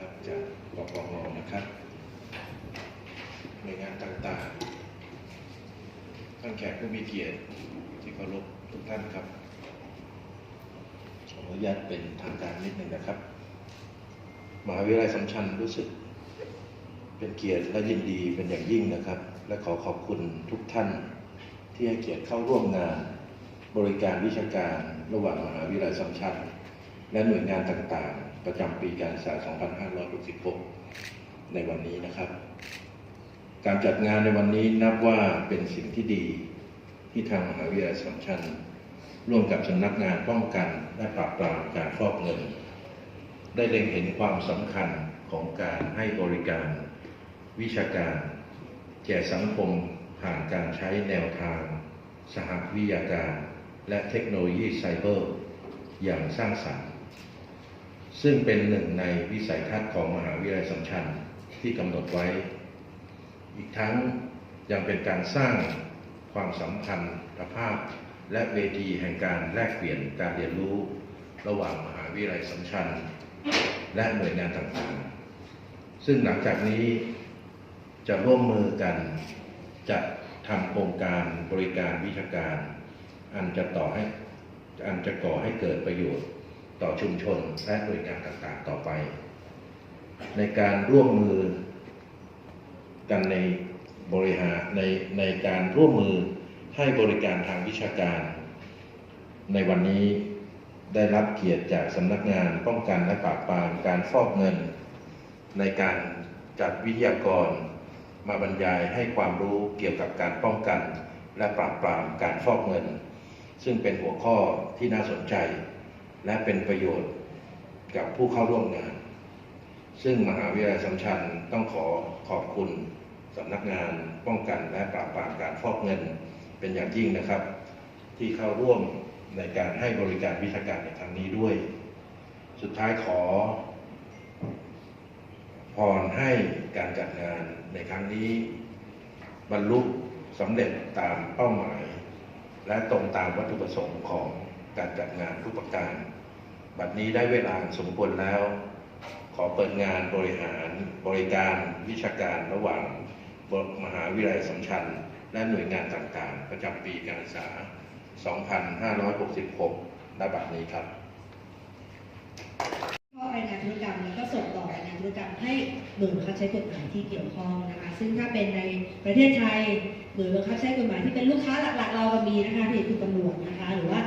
ครับจากปปงนะครับหน่วยงานต่างๆ ท่านแขกผู้มีเกียรติที่เคารพทุกท่านครับ ขออนุญาตเป็นทางการนิดหนึ่งนะครับ มหาวิทยาลัยสัมชัญรู้สึก เป็นเกียรติและยินดีเป็นอย่างยิ่งนะครับ และขอขอบคุณทุกท่าน ที่ให้เกียรติเข้าร่วมงานบริการวิชาการระหว่างมหาวิทยาลัยสัมชัญและหน่วยงานต่างๆ ประจำปีการศึกษา 2566 ในวันนี้นะครับ การจัดงานในวันนี้นับว่าเป็นสิ่งที่ดีที่ทางมหาวิทยาลัยสมชัญร่วมกับสำนักงานป้องกันและปราบปรามการฟอกเงิน ได้เล็งเห็นความสำคัญของการให้บริการ วิชาการ แก่สังคมผ่านการใช้แนวทาง สหวิทยาการ และเทคโนโลยีไซเบอร์ อย่างสร้างสรรค์ ซึ่งเป็นหนึ่งในวิสัยทัศน์ของมหาวิทยาลัยสัมชัญที่กำหนดไว้ อีกทั้งยังเป็นการสร้างความสัมพันธภาพ และเวทีแห่งการแลกเปลี่ยนการเรียนรู้ ระหว่างมหาวิทยาลัยสัมชัญและหน่วยงานต่างๆ ซึ่งหลังจากนี้จะร่วมมือกันจะทำโครงการบริการวิชาการ อันจะต่อให้อันจะก่อให้เกิดประโยชน์ ต่อชุมชนและหน่วยงานต่างๆต่อไป ในการร่วมมือกันในบริหารในในการร่วมมือให้บริการทางวิชาการ ในวันนี้ได้รับเกียรติจากสำนักงานป้องกันและปราบปรามการฟอกเงิน ในการจัดวิทยากร มาบรรยายให้ความรู้เกี่ยวกับการป้องกัน และปราบปรามการฟอกเงิน ซึ่งเป็นหัวข้อที่น่าสนใจ และเป็นประโยชน์กับผู้เข้าร่วมงาน ซึ่งมหาวิทยาลัยสัมชัญต้องขอขอบคุณสำนักงานป้องกันและปราบปรามการฟอกเงินเป็นอย่างยิ่งนะครับ ที่เข้าร่วมในการให้บริการวิชาการในครั้งนี้ด้วย สุดท้ายขอพรให้การจัดงานในครั้งนี้ บรรลุสำเร็จตามเป้าหมาย และตรงตามวัตถุประสงค์ของ การจัดงานทุกประการ บัดนี้ได้เวลาสมควรแล้ว ขอเปิดงานบริหารบริการวิชาการระหว่างมหาวิทยาลัยสมชัญและหน่วยงานต่างๆ ประจำปีการศึกษา 2566ณบัดนี้ครับข้อรายงานธุรกรรมแล้ก็ส่งต่อรายงานธุรกรรมให้หน่วยบังคับใช้กฎหมายที่เกี่ยวข้องนะคะ ซึ่งถ้าเป็นในประเทศไทยหน่วยบังคับใช้กฎหมายที่เป็นลูกค้าหลักๆ เราก็มีนะคะที่คือตำรวจนะคะ หรือว่า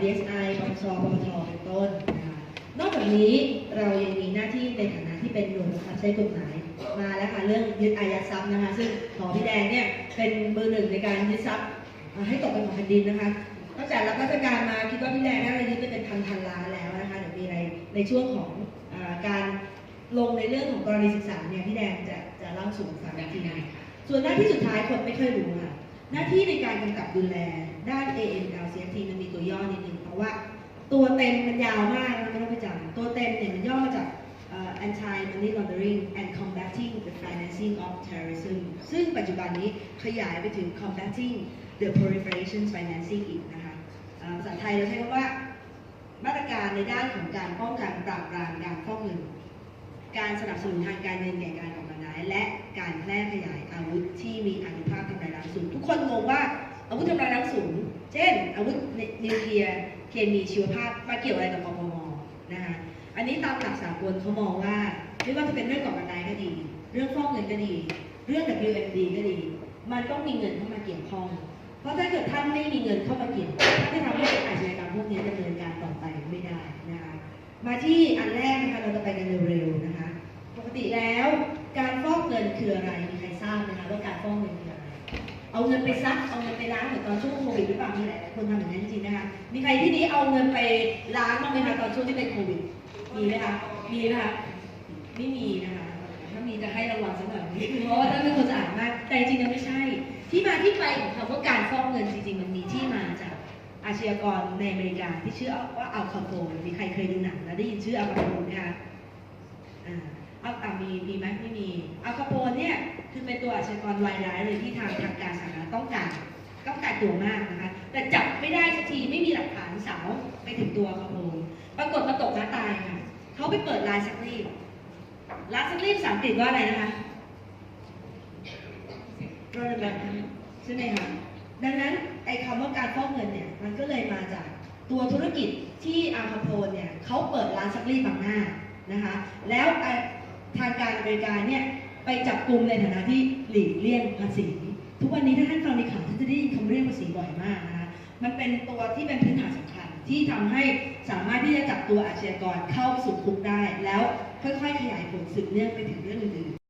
DSI ปปชปปทเป็นต้นนะคะนอกจากนี้เรายังมีหน้าที่ในฐานะที่เป็นหน่วยบังคับใช้กฎหมายมาแล้วค่ะเรื่องยึดอายัดทรัพย์นะคะ ซึ่งหอพี่แดงเนี่ยเป็นมือร์หนึ่งในการยึดทรัพย์ให้ตกเป็นของแผ่นดินนะคะตั้งแต่รับราชการมาคิดว่าพี่แดงน่าจะยึดไปเป็นพันพันล้านแล้วนะคะเดี๋ยวมีอะไรในช่วงของอการลงในเรื่องของกรณีศึกษาเนี่ยพี่แดงจะจะเล่าสู่ฟังอีกทีนึงส่วนหน้าที่สุดท้ายคนไม่ค่อยรู้ค่ะ หน้าที่ในการกำกับดูแลด้าน AML CFT มันมีตัวย่อนิดนึงเพราะว่าตัวเต็มมันยาวมากนะไม่ต้องไปจำตัวเต็มเนี่ยมันย่อมาจาก anti money laundering and combating the financing of terrorism ซึ่งปัจจุบันนี้ขยายไปถึง combating the proliferation financing อีกนะคะภาษาไทยเราใช้คำว่ามาตรการในด้านของการป้องกันปราบปรามการฟอกเงิน การสนับสนุนทางการเงินแก่การออกกำลังกายและการแพร่ขยายอาวุธที่มีอานุภาพทำลายล้างสูงทุกคนงงว่าอาวุธทำลายล้างสูง เช่น อาวุธนิวเคลียร์เคมีชีวภาพมาเกี่ยวอะไรกับปปงนะคะอันนี้ตามหลักสากลเขามองว่าไม่ว่าจะเป็นเรื่องก่อการร้ายก็ดี เรื่องฟอกเงินก็ดี เรื่อง WMD ก็ดี มันต้องมีเงินเข้ามาเกี่ยวข้อง เพราะถ้าเกิดท่านไม่มีเงินเข้ามาเกี่ยวท่านจะทำให้อาชญากรรมพวกนี้ดำเนินการต่อไปไม่ได้นะคะมาที่อันแรกนะคะเราจะไปกันเร็วๆนะคะ ติแล้วการฟอกเงินคืออะไรมีใครทราบไหมคะว่าการฟอกเงินคืออะไรเอาเงินไปซักเอาเงินไปล้างเหมือนตอนช่วงโควิดหรือเปล่ามีหลายคนทำอย่างนั้นจริงนะคะมีใครที่นี้เอาเงินไปล้างบ้างไหมคะตอนช่วงที่เป็นโควิดมีไหมคะมีไหมคะไม่มีนะคะ ถ้ามีจะให้ระวังสักหน่อยเพราะว่าท่านเป็นคนสะอาดมาก แต่จริงๆไม่ใช่ ที่มาที่ไปของคำว่าการฟอกเงินจริงๆ มันมีที่มาจากอาชญากรในอเมริกาที่ชื่อว่าอัลคาโปนมีใครเคยดูหนังแล้วได้ยินชื่ออัลคาโปนไหมคะ อ่าเอาอ่ามีมีไหมไม่มีอัลคาโปนเนี่ยคือเป็น ตัวอาชญากรรายร้ายเลยที่ทางทางการสาธารณะต้องการต้องการตัวมากนะคะ แต่จับไม่ได้สักทีไม่มีหลักฐานสาวไปถึงตัวอัลคาโปนปรากฏมาตกน้าตายค่ะเขาไปเปิดลายสักรีดร้านซักรีดภาษาอังกฤษว่าอะไรนะคะโรนแบงใช่ไหมคะดังนั้นไอ้คำว่าการฟอกเงินเนี่ยมันก็เลยมาจากตัวธุรกิจที่อาคาโพนเนี่ยเขาเปิดร้านซักรีดบางหน้านะคะ แล้วทางการอเมริกาเนี่ย ไปจับกลุ่มในฐานะที่หลีกเลี่ยงภาษี ทุกวันนี้ถ้าท่านฟังในข่าวท่านจะได้ยินคำเรียกภาษีบ่อยมากนะคะมันเป็นตัวที่เป็นพื้นฐานสำคัญ ที่ทำให้สามารถที่จะจับตัวอาชญากรเข้าสู่คุกได้ แล้วค่อยๆขยายผลสืบเนื่องไปถึงเรื่องอื่น